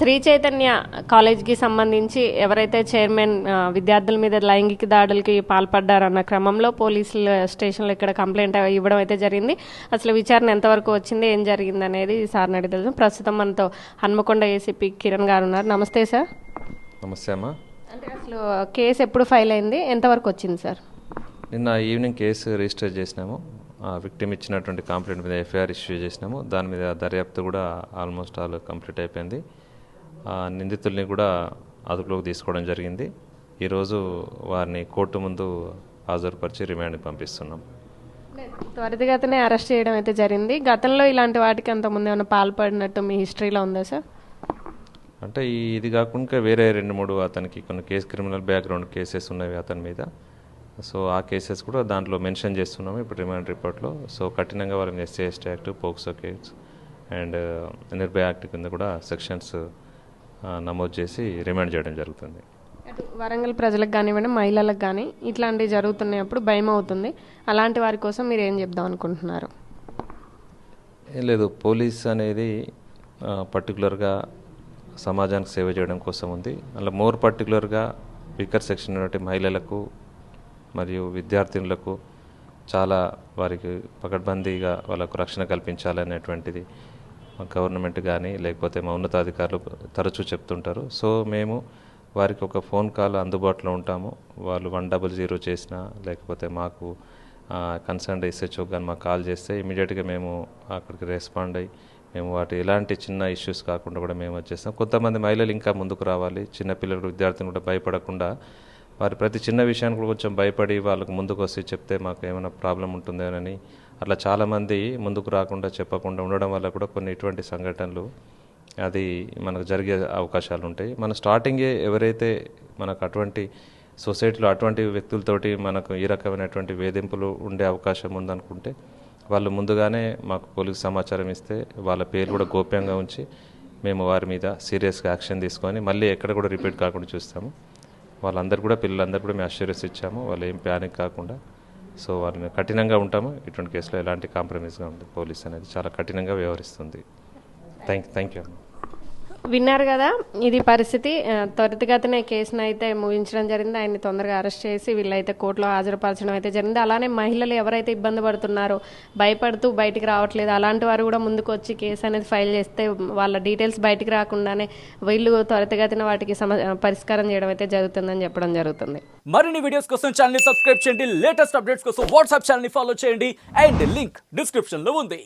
శ్రీ చైతన్య కాలేజ్కి సంబంధించి ఎవరైతే చైర్మన్ విద్యార్థుల మీద లైంగిక దాడులకి పాల్పడ్డారన్న క్రమంలో పోలీసుల స్టేషన్లో ఇక్కడ కంప్లైంట్ ఇవ్వడం అయితే జరిగింది. అసలు విచారణ ఎంతవరకు వచ్చింది ఏం జరిగింది అనేది సార్ని అడిగి తెలుసు ప్రస్తుతం మనతో హన్మకొండ ఏసీపీ కిరణ్ గారు ఉన్నారు. నమస్తే సార్. నమస్తే అమ్మా. అంటే అసలు కేసు ఎప్పుడు ఫైల్ అయింది? ఎంతవరకు వచ్చింది సార్? నిన్న ఈవినింగ్ కేసు రిజిస్టర్ చేసినాము. ఆ విక్టిమ్ ఇచ్చినటువంటి కంప్లైంట్ మీద ఎఫ్ఐఆర్ ఇష్యూ చేసినాము. దాని మీద దర్యాప్తు కూడా ఆల్మోస్ట్ ఆల్ కంప్లీట్ అయిపోయింది. నిందితుల్ని కూడా అదుపులోకి తీసుకోవడం జరిగింది. ఈరోజు వారిని కోర్టు ముందు హాజరుపరిచి రిమాండ్కి పంపిస్తున్నాం. త్వరితగతినే అరెస్ట్ చేయడం అయితే జరిగింది. గతంలో ఇలాంటి వాటికి అంతకుముందు ఏమైనా పాల్పడినట్టు మీ హిస్టరీలో ఉందా సార్? అంటే ఈ ఇది కాకుండా వేరే రెండు మూడు అతనికి కొన్ని కేసు క్రిమినల్ బ్యాక్గ్రౌండ్ కేసెస్ ఉన్నవి అతని మీద. సో ఆ కేసెస్ కూడా దాంట్లో మెన్షన్ చేస్తున్నాము ఇప్పుడు రిమాండ్ రిపోర్ట్లో. సో కఠినంగా వాళ్ళ మీద SC ST act POCSO case and Nirbhaya act కింద కూడా సెక్షన్స్ నమోదు చేసి రిమాండ్ చేయడం జరుగుతుంది. వరంగల్ ప్రజలకు కానివ్వండి మహిళలకు కానీ ఇట్లాంటివి జరుగుతున్నప్పుడు భయం అవుతుంది. అలాంటి వారి కోసం మీరు ఏం చెప్దాం అనుకుంటున్నారు? ఏం లేదు పోలీస్ అనేది పర్టికులర్గా సమాజానికి సేవ చేయడం కోసం ఉంది. అలా మోర్ పర్టికులర్గా వీకర్ సెక్షన్ ఉన్నటువంటి మహిళలకు మరియు విద్యార్థినులకు చాలా వారికి పకడ్బందీగా వాళ్ళకు రక్షణ కల్పించాలనేటువంటిది గవర్నమెంట్ కానీ లేకపోతే మా ఉన్నతాధికారులు తరచూ చెప్తుంటారు. సో మేము వారికి ఒక ఫోన్ కాల్ అందుబాటులో ఉంటాము. వాళ్ళు వన్ డబల్ జీరో చేసినా లేకపోతే మాకు కన్సర్న్ ఎస్హెచ్ఓ కానీ మాకు కాల్ చేస్తే ఇమీడియట్గా మేము అక్కడికి రెస్పాండ్ అయ్యి మేము వాటి ఎలాంటి చిన్న ఇష్యూస్ కాకుండా కూడా మేము వచ్చేస్తాం. కొంతమంది మహిళలు ఇంకా ముందుకు రావాలి. చిన్నపిల్లలు విద్యార్థులు కూడా భయపడకుండా వారి ప్రతి చిన్న విషయానికి కూడా కొంచెం భయపడి వాళ్ళకు ముందుకు వస్తే చెప్తే మాకు ఏమైనా ప్రాబ్లం ఉంటుందేనని అట్లా చాలామంది ముందుకు రాకుండా చెప్పకుండా ఉండడం వల్ల కూడా కొన్ని ఇటువంటి సంఘటనలు అది మనకు జరిగే అవకాశాలు ఉంటాయి. మన స్టార్టింగే ఎవరైతే మనకు అటువంటి సొసైటీలో అటువంటి వ్యక్తులతోటి మనకు ఈ రకమైనటువంటి వేధింపులు ఉండే అవకాశం ఉందనుకుంటే వాళ్ళు ముందుగానే మాకు పోలీసు సమాచారం ఇస్తే వాళ్ళ పేరు కూడా గోప్యంగా ఉంచి మేము వారి మీద సీరియస్గా యాక్షన్ తీసుకొని మళ్ళీ ఎక్కడ కూడా రిపీట్ కాకుండా చూస్తాము. వాళ్ళందరూ కూడా పిల్లలందరూ కూడా మేము అష్యూరెన్స్ ఇచ్చాము. వాళ్ళు ఏం ప్యానిక్ కాకుండా సో వాళ్ళని కఠినంగా ఉంటాము. ఇటువంటి కేసులో ఎలాంటి కాంప్రమైజ్గా ఉంది పోలీస్ అనేది చాలా కఠినంగా వ్యవహరిస్తుంది. థ్యాంక్ థ్యాంక్ యూ అమ్మా విన్నారు కదా ఇది పరిస్థితి. త్వరితగతిన త్వరితగతినే కేసును అయితే ముగించడం జరిగింది. ఆయన్ని తొందరగా అరెస్ట్ చేసి వీళ్ళైతే కోర్టులో హాజరుపరచడం అయితే జరిగింది. అలానే మహిళలు ఎవరైతే ఇబ్బంది పడుతున్నారో భయపడుతూ బయటికి రావట్లేదు అలాంటి వారు కూడా ముందుకు వచ్చి కేసు అనేది ఫైల్ చేస్తే వాళ్ళ డీటెయిల్స్ బయటికి రాకుండానే వీళ్ళు త్వరితగతిన వాటికి సమ పరిష్కారం చేయడం అయితే జరుగుతుందని చెప్పడం జరుగుతుంది. మరిన్ని వీడియోస్ కోసం ఛానల్ సబ్స్క్రైబ్ చేయండి. లేటెస్ట్ అప్డేట్స్ కోసం వాట్సాప్ ఛానల్ ఫాలో చేయండి. అండ్ లింక్ డిస్క్రిప్షన్లో ఉంది.